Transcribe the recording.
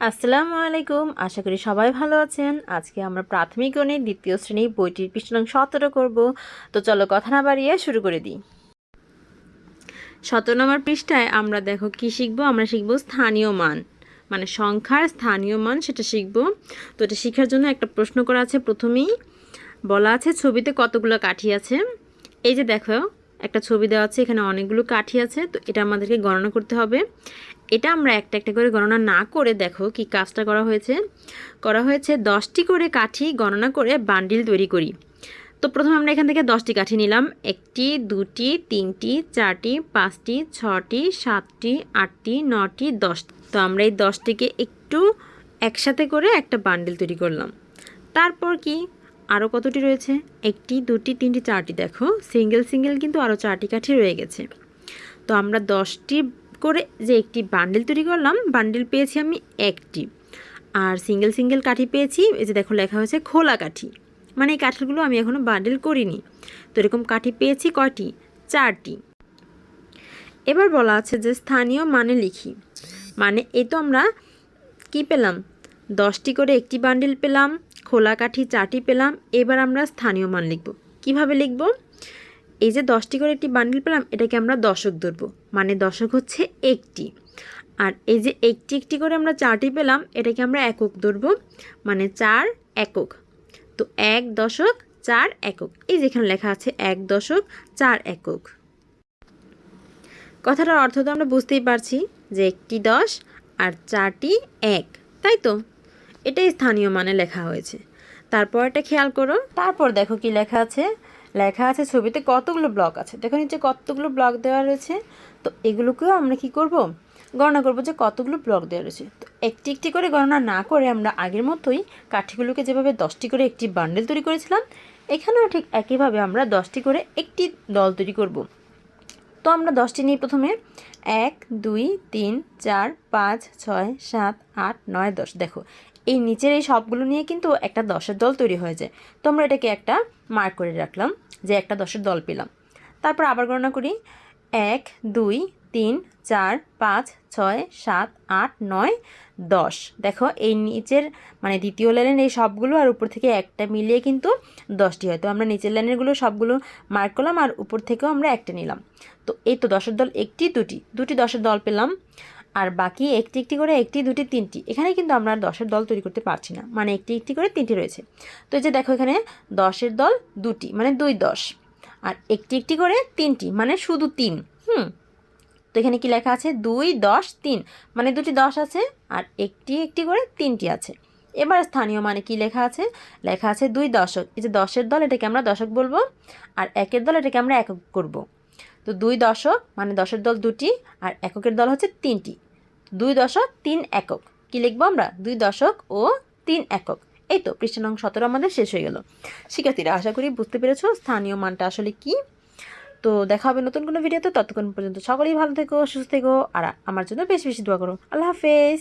আসসালামু আলাইকুম। আশা করি সবাই ভালো আছেন। আজকে আমরা প্রাথমিক গণিত দ্বিতীয় শ্রেণি বইটির পৃষ্ঠনং সতেরো করব। তো চলো কথা না বাড়িয়ে শুরু করে দিই। সতেরো নম্বর পৃষ্ঠায় আমরা দেখো কি শিখব? আমরা শিখব স্থানীয় মান। মানে সংখ্যার স্থানীয় মান সেটা শিখব। তো এটা শেখার জন্য একটা প্রশ্ন করা আছে প্রথমেই। বলা আছে ছবিতে কতগুলো কাঠি আছে? এই যে দেখো, একটা ছবি দেওয়া আছে, এখানে অনেকগুলো কাঠি আছে। তো এটা আমাদেরকে গণনা করতে হবে। এটা আমরা একটা একটা করে গণনা না করে দেখো কি কাজটা করা হয়েছে। করা হয়েছে দশটি করে কাঠি গণনা করে বান্ডিল তৈরি করি। তো প্রথমে আমরা এখান থেকে দশটি কাঠি নিলাম। একটি, দুটি, তিনটি, চারটি, পাঁচটি, ছটি, সাতটি, আটটি, নটি দশ তো আমরা এই দশটিকে একটু একসাথে করে একটা বান্ডিল তৈরি করলাম। তারপর কি? আরও কতটি রয়েছে? একটি, দুটি, তিনটি, চারটি। দেখো, সিঙ্গেল সিঙ্গেল কিন্তু আরও চারটি কাঠি রয়ে গেছে। তো আমরা দশটি করে যে একটি বান্ডিল তৈরি করলাম, বান্ডিল পেয়েছি আমি একটি। আর সিঙ্গেল সিঙ্গেল কাঠি পেয়েছি, এই যে দেখো লেখা হয়েছে খোলা কাঠি। মানে এই কাঠিগুলো আমি এখনও বান্ডিল করিনি। তো এরকম কাঠি পেয়েছি কয়টি? চারটি। এবার বলা আছে যে স্থানীয় মানে লিখি। মানে এই তো আমরা কি পেলাম? দশটি করে একটি বান্ডিল পেলাম, খোলা কাঠি চারটি পেলাম, এবার আমরা স্থানীয় মান লিখব। কীভাবে লিখব? এই যে দশটি করে একটি বান্ডিল পেলাম, এটাকে আমরা দশক ধরবো। মানে দশক হচ্ছে একটি। আর এই যে একটি একটি করে আমরা চারটি পেলাম, এটাকে আমরা একক ধরবো। মানে চার একক। তো এক দশক, চার একক। এই যেখানে লেখা আছে এক দশক, চার একক। কথাটার অর্থ তো আমরা বুঝতেই পারছি যে একটি দশ আর চারটি এক, তাই তো? এটাই স্থানীয় মানে লেখা হয়েছে। তারপর এটা খেয়াল করো। তারপর দেখো কি লেখা আছে লেখা আছে ছবিতে কতগুলো ব্লক আছে। দেখো নিচে কতগুলো ব্লক দেওয়া রয়েছে। তো এগুলোকেও আমরা কি করব? গণনা করব যে কতগুলো ব্লক দেওয়া রয়েছে। তো একটি একটি করে গণনা না করে আমরা আগের মতোই কাঠিগুলোকে যেভাবে দশটি করে একটি বান্ডেল তৈরি করেছিলাম, এখানেও ঠিক একইভাবে আমরা দশটি করে একটি দল তৈরি করব। তো আমরা দশটি নিই প্রথমে। এক, দুই, তিন, চার, পাঁচ, ছয়, সাত, আট, নয়, দশ। দেখো এই নিচের এই সবগুলো নিয়ে কিন্তু একটা দশের দল তৈরি হয়ে যায় তো আমরা এটাকে একটা মার্ক করে রাখলাম, যে একটা দশের দল পেলাম। তারপর আবার গণনা করি। এক, দুই, তিন, চার, পাঁচ, ছয়, সাত, আট, নয়, দশ। দেখো, এই নিচের মানে দ্বিতীয় লাইনের এই সবগুলো আর উপর থেকে একটা মিলিয়ে কিন্তু দশটি হয়। তো আমরা নিচের লাইনেরগুলো সবগুলো মার্ক করলাম আর উপর থেকেও আমরা একটা নিলাম। তো এই তো দশের দল একটি, দুটি। দুটি দশের দল পেলাম। আর বাকি একটি একটি করে একটি, দুটি, তিনটি। এখানে কিন্তু আমরা দশের দল তৈরি করতে পারছি না। মানে একটি একটি করে তিনটি রয়েছে। তো এই যে দেখো এখানে দশের দল দুটি মানে দুই দশ। আর একটি একটি করে তিনটি মানে শুধু তিন। হুম। তো এখানে কি লেখা আছে? দুই, দশ, তিন। মানে দুটি দশ আছে আর একটি একটি করে তিনটি আছে। এবার স্থানীয় মানে কি লেখা আছে? লেখা আছে দুই দশক। এই যে দশের দল, এটাকে আমরা দশক বলব। আর একের দল, এটাকে আমরা একক করব। তো দুই দশক মানে দশের দল দুটি আর এককের দল হচ্ছে তিনটি। দুই দশক, তিন একক। কি লিখব আমরা? দুই দশক ও তিন একক। এই তো পৃষ্ঠা সতেরো আমাদের শেষ হয়ে গেল। শিক্ষার্থীরা, আশা করি বুঝতে পেরেছ স্থানীয় মানটা আসলে কি। তো দেখা হবে নতুন কোনো ভিডিওতে ততক্ষণ পর্যন্ত সকলেই ভালো থেকো, সুস্থ থেকো, আর আমার জন্য বেশি বেশি দোয়া করো। আল্লাহ হাফেজ।